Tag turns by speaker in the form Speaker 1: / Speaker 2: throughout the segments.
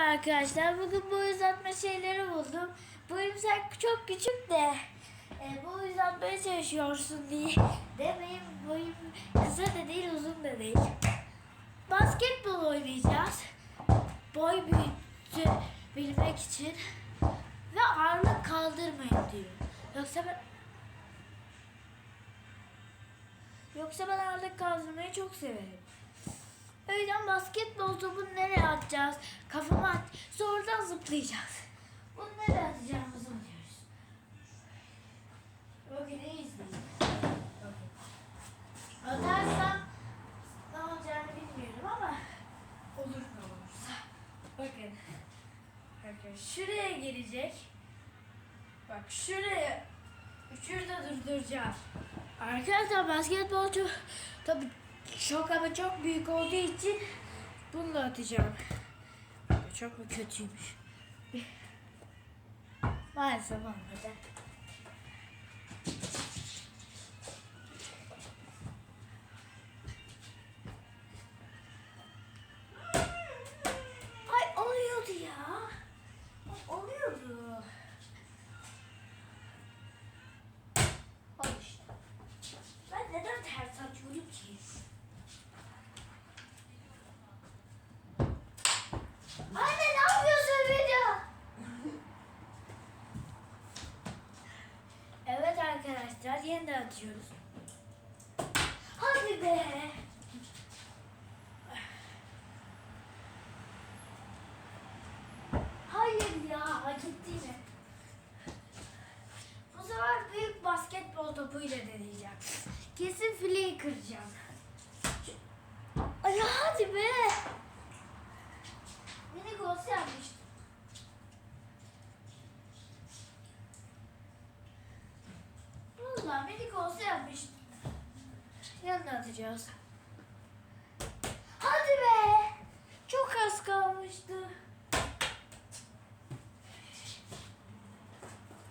Speaker 1: arkadaşlar. Bugün boy uzatma şeyleri buldum. Boyum sen çok küçük de e, boy uzatmaya çalışıyorsun diye. Demeyin boyum kısa da değil uzun da değil. Basketbol oynayacağız. Boy büyütebilmek için. Ve ağırlık kaldırmayın diyor. Yoksa ben Yoksa ben ağırlık kaldırmayı çok severim. Yüzden basketbol topunu nereye atacağız? Kafama at. Sonradan zıplayacağız. Bunu nereye atacağımızı biliyoruz. Bakın iyi izleyin. Bakın. Atarsam ne olacağını bilmiyorum ama olur ne olursa. Bakın. Bakın şuraya gelecek. Bak şuraya. Üçünü de durduracağım. Arkadaşlar basketbol çok tabii çok ama çok büyük olduğu için bunu da atacağım. Çok mu kötüymüş? Maalesef olmadı. Atıyoruz. Hadi be. Hayır ya gitti yine. Bu sefer büyük basketbol topuyla deneyeceğim. Kesin fileyi kıracağım. Ay hadi be. Gol yapmıştım. Yanına atacağız. Hadi be. Çok az kalmıştı.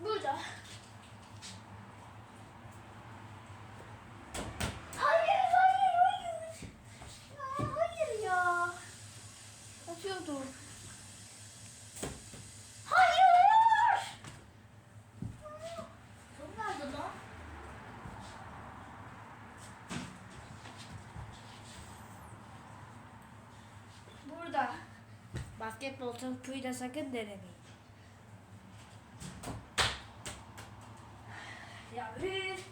Speaker 1: Burada. Hayır, hayır, hayır. Ya, hayır ya. Atıyordum. Hayır! Top nerede lan? Burada. Basketbol topuyla sakın denemeyin. Ya üf.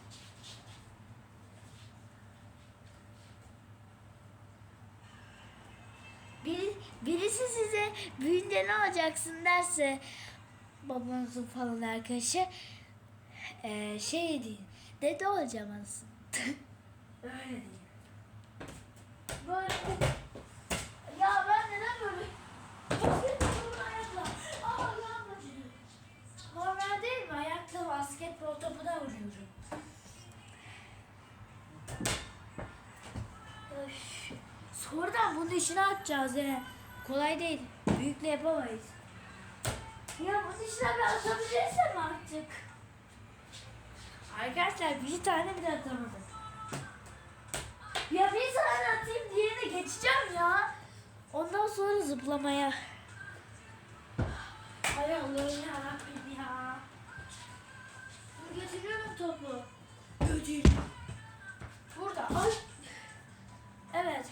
Speaker 1: Bir, birisi size büyünce ne olacaksın derse babanızın falan arkadaşı eee şey deyin. Dede olacağım anasını. Öyle deyin. Böyle. Ya ben neden böyle? Basketbol ayakla. Basketbol topuna vuruyorum. Öf. Bunun işini atacağız he. Kolay değil. Büyükle yapamayız. Ya bunun işine bir atabilirsem artık. Arkadaşlar bir tane bile atamadım. Ya bir tane atayım diğerine geçeceğim ya. Ondan sonra zıplamaya. Hay Allah'ım yarabbim ya. Dur getiriyorum topu. Götür. Burada. Ay. Evet.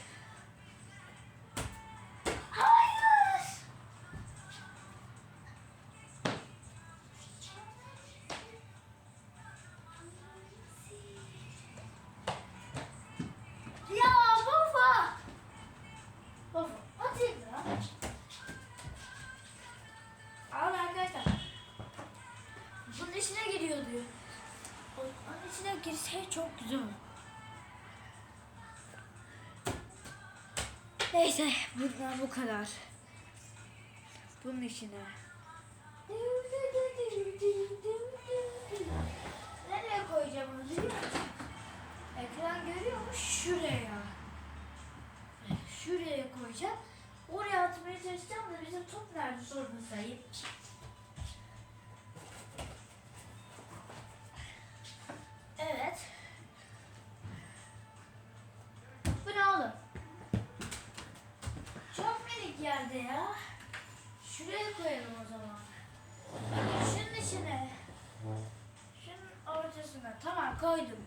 Speaker 1: Girse çok güzel. Neyse bundan bu kadar. Bunun içine. Nereye koyacağım onu? Ekran görüyor mu? Şuraya. Şuraya koyacağım. Oraya atmaya çalışacağım da bizim top nerede sorunu Bu ne oğlum? Çok minik yerde ya. Şuraya koyalım o zaman. Şunun içine. Şunun ortasına. Tamam koydum.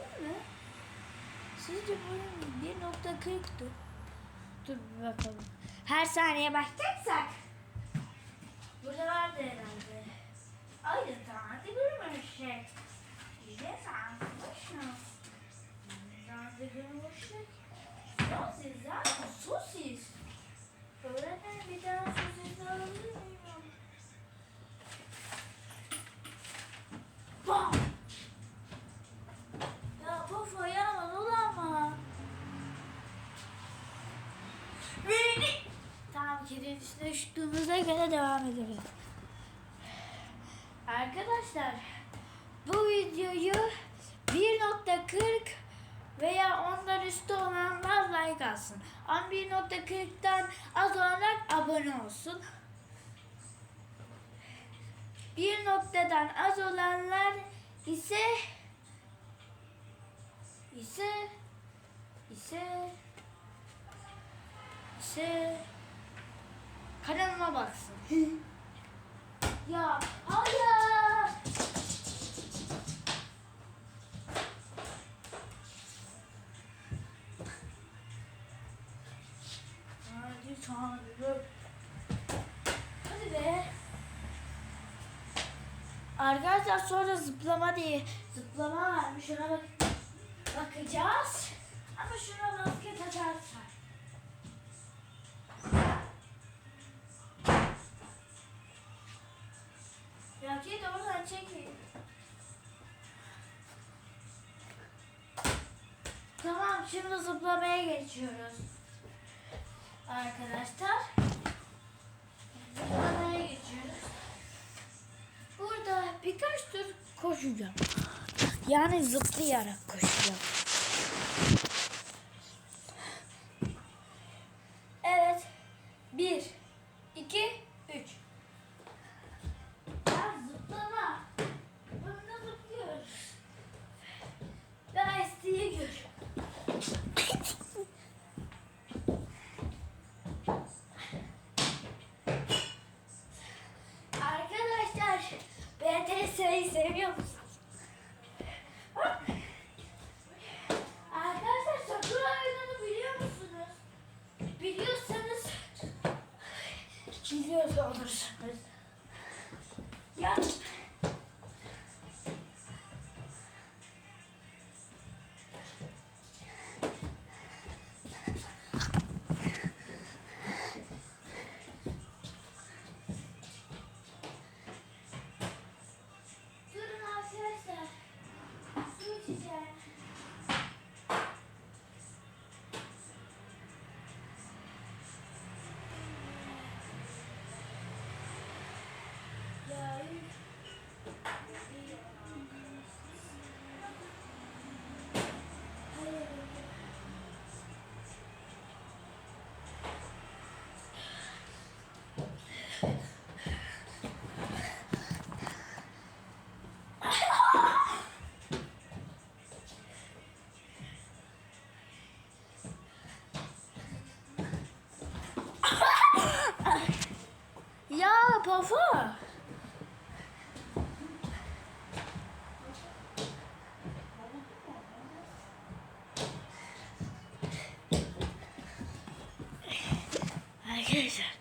Speaker 1: Büyüdün mü? Sizce boyun 1.40'tı. Dur bir bakalım. Her saniye bakacaksak. Burada vardı herhalde. Ay tane görmüşsek. İşte sanmışım. Nerede görmüşsek? Sosis ha? Sosis. Öğretmen bir tane sosis alabilir miyim? Bam! Üstüne üşüttüğümüze göre devam edelim. Arkadaşlar bu videoyu 1.40 veya ondan üstü olanlar like alsın. Ama 1.40'tan az olanlar abone olsun. Bir noktadan az olanlar ise ise ise ise kanalıma baksın. ya hayır. Hadi tanrım. Hadi be. Arkadaşlar sonra zıplama diye zıplama varmış ona bak bakacağız. Ama şuna basket atarsan. Tamam şimdi zıplamaya geçiyoruz. Arkadaşlar. Zıplamaya geçiyoruz. Burada birkaç tur koşacağım. Yani zıplayarak koşacağım. Good. Pofo. Arkadaşlar.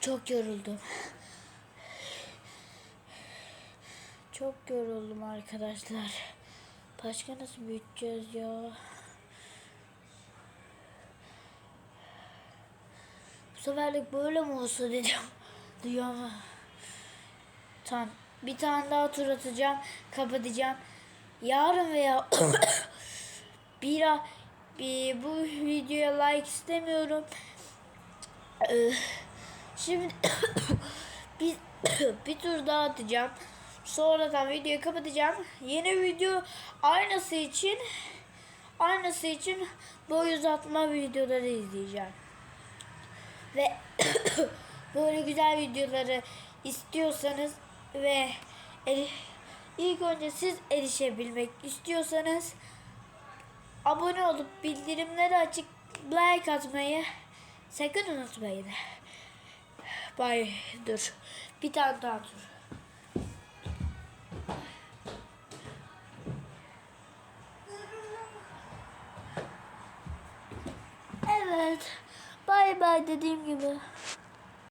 Speaker 1: Çok yoruldum. Çok yoruldum arkadaşlar. Başka nasıl büyüteceğiz ya? Bu seferlik böyle mi olsa dedim. Diyor ama. Tamam. bir tane daha tur atacağım. Kapatacağım. Yarın veya bir, bir bu videoya like istemiyorum. Ee, Şimdi bir, bir tur daha atacağım. Sonradan videoyu kapatacağım. Yeni video aynısı için aynısı için boy uzatma videoları izleyeceğim. Ve böyle güzel videoları istiyorsanız ve ilk önce siz erişebilmek istiyorsanız abone olup bildirimleri açık like atmayı sakın unutmayın. Bay dur. Bir tane daha dur. Evet. Bay bay dediğim gibi.